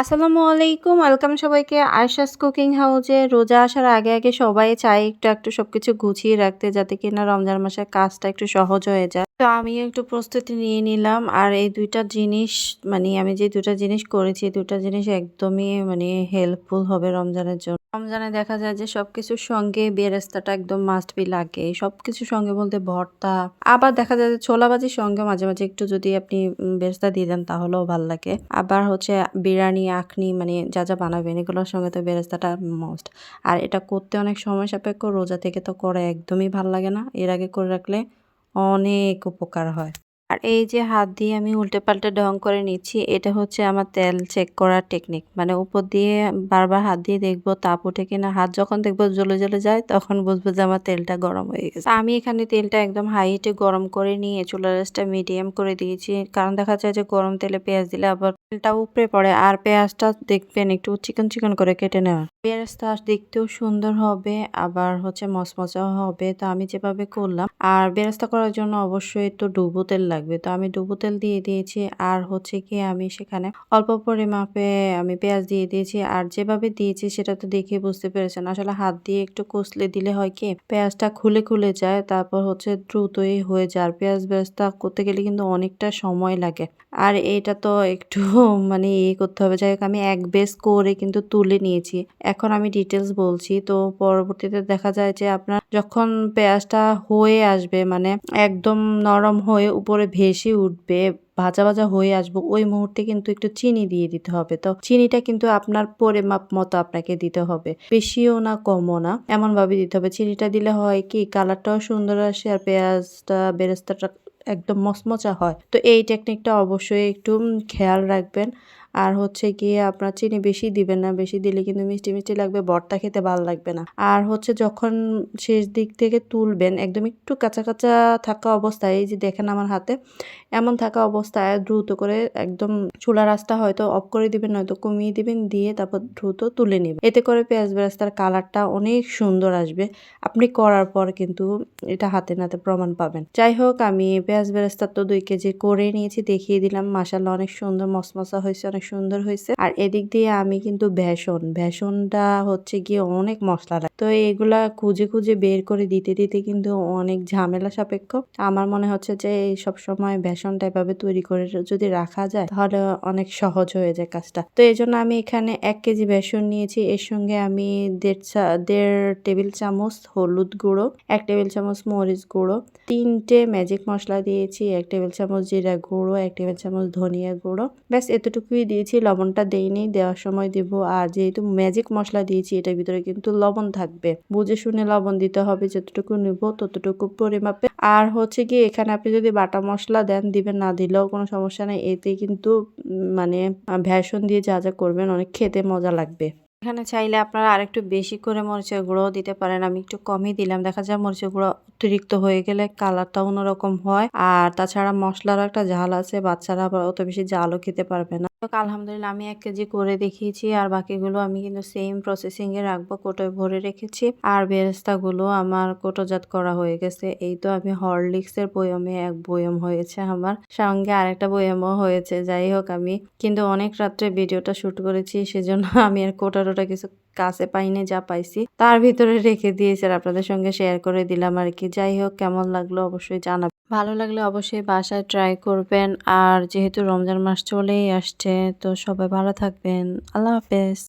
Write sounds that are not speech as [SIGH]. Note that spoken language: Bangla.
আসসালামু আলাইকুম, ওয়েলকাম সবাইকে আয়শাস কুকিং হাউজে। রোজা আসার আগে আগে সবাই চায় একটু একটু সবকিছু গুছিয়ে রাখতে যাতে কিনা রমজান মাসের কাজটা একটু সহজ হয়ে যায়। তো আমি একটু প্রস্তুতি নিয়ে নিলাম। আর এই দুইটা জিনিস মানে আমি যে দুটা জিনিস করেছি দুটা জিনিস একদমই মানে হেল্পফুল হবে রমজানের জন্য। রমজানে দেখা যায় যে সবকিছুর সঙ্গে বেরেস্তাটা একদম মাস্ট বি লাগে। সবকিছুর সঙ্গে বলতে ভর্তা, আবার দেখা যায় যে ছোলা ভাজির সঙ্গে মাঝে মাঝে একটু যদি আপনি বেরেস্তা দিয়ে দেন তাহলেও ভালো লাগে। আবার হচ্ছে বিরিয়ানি, আখনি মানে যা যা বানাবেন, এগুলোর সঙ্গে তো বেরেস্তাটা মাস্ট আর এটা করতে অনেক সময় সাপেক্ষ, রোজা থেকে তো করে একদমই ভালো লাগে না। এর আগে করে রাখলে অনেক উপকার হয়। আর এই যে হাত দিয়ে আমি উল্টে পাল্টে ঢং করে নিচ্ছি, এটা হচ্ছে আমার তেল চেক করার টেকনিক মানে উপর দিয়ে বারবার হাত দিয়ে দেখব তাপ ওঠে কিনা। হাত যখন দেখব জ্বলে জ্বলে যায়, তখন বুঝব যে আমার তেলটা গরম হয়ে গেছে। আমি এখানে তেলটা একদম হাই হিটে গরম করে নিয়ে চুলা রাসটা মিডিয়াম করে দিয়েছি। কারণ দেখা যায় যে গরম তেলে পেঁয়াজ দিলে আবার তেলটা উপরে পড়ে। আর পেঁয়াজটা দেখবেন একটু চিকন চিকন করে কেটে নেওয়া। পেঁয়াজটা দেখতেও সুন্দর হবে, আবার হচ্ছে মচমচাও হবে। তো আমি যেভাবে করলাম, আর বেরেস্তা করার জন্য অবশ্যই তো ডুবো তেল লাগবে। তো আমি ডুবো তেল দিয়ে দিয়েছি। আর হচ্ছে কি আমি সেখানে অল্প পরিমাপে আমি পেঁয়াজ দিয়ে দিয়েছি। আর যেভাবে দিয়েছি সেটা তো দেখে বুঝতে পেরেছেন। আসলে হাত দিয়ে একটু কষলে দিলে হয় কি, পেঁয়াজটা খুলে খুলে যায়, তারপর হচ্ছে দ্রুতই হয়ে যায়। পেঁয়াজ বেরেস্তা করতে গেলে কিন্তু অনেকটা সময় লাগে। আর এটা তো একটু [LAUGHS] মানে ইয়ে করতে হবে। যাই হোক, আমি এক বেস করে কিন্তু তুলে নিয়েছি। এখন আমি ডিটেলস বলছি। তো পরবর্তীতে দেখা যায় যে আপনার যখন পেঁয়াজটা হয়ে আসবে মানে একদম নরম হয়ে উপরে ভেসে উঠবে, ভাজা ভাজা হয়ে আসব, ওই মুহূর্তে কিন্তু একটু চিনি দিয়ে দিতে হবে। তো চিনিটা কিন্তু আপনার পরিমাপ মতো আপনাকে দিতে হবে, বেশিও না, কমও না। এমন ভাবে দিতে হবে। চিনিটা দিলে হয় কি, কালারটাও সুন্দর আসে আর পেঁয়াজটা, বেরেস্তাটা একদম মচমচা হয়। তো এই টেকনিকটা অবশ্যই একটু খেয়াল রাখবেন। আর হচ্ছে গিয়ে আপনার চিনি বেশি দিবেন না, বেশি দিলে কিন্তু মিষ্টি মিষ্টি লাগবে ভর্তা খেতে ভালো লাগবে না। আর হচ্ছে যখন শেষ দিক থেকে তুলবেন, একদম একটু কাঁচা কাঁচা থাকা অবস্থায়, এই যে দেখেন আমার হাতে, এমন থাকা অবস্থায় দ্রুত করে একদম চুলা রাস্তা হয়তো অফ করে দিবেন, নয়তো কমিয়ে দিবেন, দিয়ে তারপর দ্রুত তুলে নেবেন। এতে করে পেঁয়াজ বেরাস্তার কালারটা অনেক সুন্দর আসবে। আপনি করার পর কিন্তু এটা হাতে নাতে প্রমাণ পাবেন। যাই হোক, আমি পেঁয়াজ বেরাস্তার তো দুই কেজি করে নিয়েছি, দেখিয়ে দিলাম। মাসাল্লাহ অনেক সুন্দর মসমসা হয়েছে, অনেক সুন্দর হয়েছে। আর এদিক দিয়ে আমি কিন্তু বেসন ভেষণটা হচ্ছে গিয়ে অনেক মশলা লাগে। তো এগুলা খুঁজে খুঁজে বের করে দিতে দিতে কিন্তু অনেক ঝামেলা সাপেক্ষ। আমার মনে হচ্ছে যে সব সময় বেসনটা এভাবে তৈরি করে যদি রাখা যায়, তাহলে অনেক সহজ হয়ে যায় কাজটা। তো এই জন্য আমি এখানে এক কেজি বেসন নিয়েছি। এর সঙ্গে আমি দেড় দেড় টেবিল চামচ হলুদ গুঁড়ো, এক টেবিল চামচ মরিচ গুঁড়ো, তিনটে ম্যাজিক মশলা দিয়েছি, এক টেবিল চামচ জিরা গুঁড়ো, এক টেবিল চামচ ধনিয়া গুঁড়ো। ব্যাস, এতটুকুই দিয়েছি, লবণটা দেইনি, দেওয়ার সময় দিব। আর যেহেতু ম্যাজিক মশলা দিয়েছি, এটার ভিতরে কিন্তু লবণ থাকবে। বুঝে শুনে লবণ দিতে হবে, যতটুকু নিব ততটুকু পরিমাপে। আর হচ্ছে কি এখানে আপনি যদি বাটা মশলা দেন, দিবেন না, দিলেও কোনো সমস্যা নেই। এতে কিন্তু মানে ভেষণ দিয়ে যা যা করবেন, অনেক খেতে মজা লাগবে। এখানে চাইলে আপনারা আরেকটু বেশি করে মরিচের গুঁড়ো দিতে পারেন। আমি একটু কমই দিলাম। দেখা যায় মরিচের গুঁড়ো অতিরিক্ত হয়ে গেলে কালারটা অন্যরকম হয়। আর তাছাড়া মশলারও একটা ঝাল আছে, বাচ্চারা অত বেশি ঝালও খেতে পারবে না। আলহামদুলিল্লাহ আমি এক কেজি করে দেখিয়েছি, আর বাকিগুলো আমি কিন্তু সেম প্রসেসিং এ রাখব, কোটোয় ভরে রেখেছি। আর বেরেস্তাগুলো আমার কোটোজাত করা হয়ে গেছে। এই তো আমি হরলিক্স এর বয়মে এক বয়ম হয়েছে আমার। সঙ্গে আরেকটা বয়মও হয়েছে, যাই হোক আমি কিন্তু অনেক রাত্রে ভিডিওটা শুট করেছি, সেজন্য [LAUGHS] আমি আর কোটা টোটা কিছু কাছে পাইনি, যা পাইছি। তার ভিতরে রেখে দিয়েছি আর আপনাদের সঙ্গে শেয়ার করে দিলাম আর কি। যাই হোক, কেমন লাগল অবশ্যই জানাবেন। ভালো লাগলে অবশ্যই বাসায় ট্রাই করবেন। আর যেহেতু রমজান মাস চলেই আসছে, তো সবাই ভালো থাকবেন। আল্লাহ হাফেজ।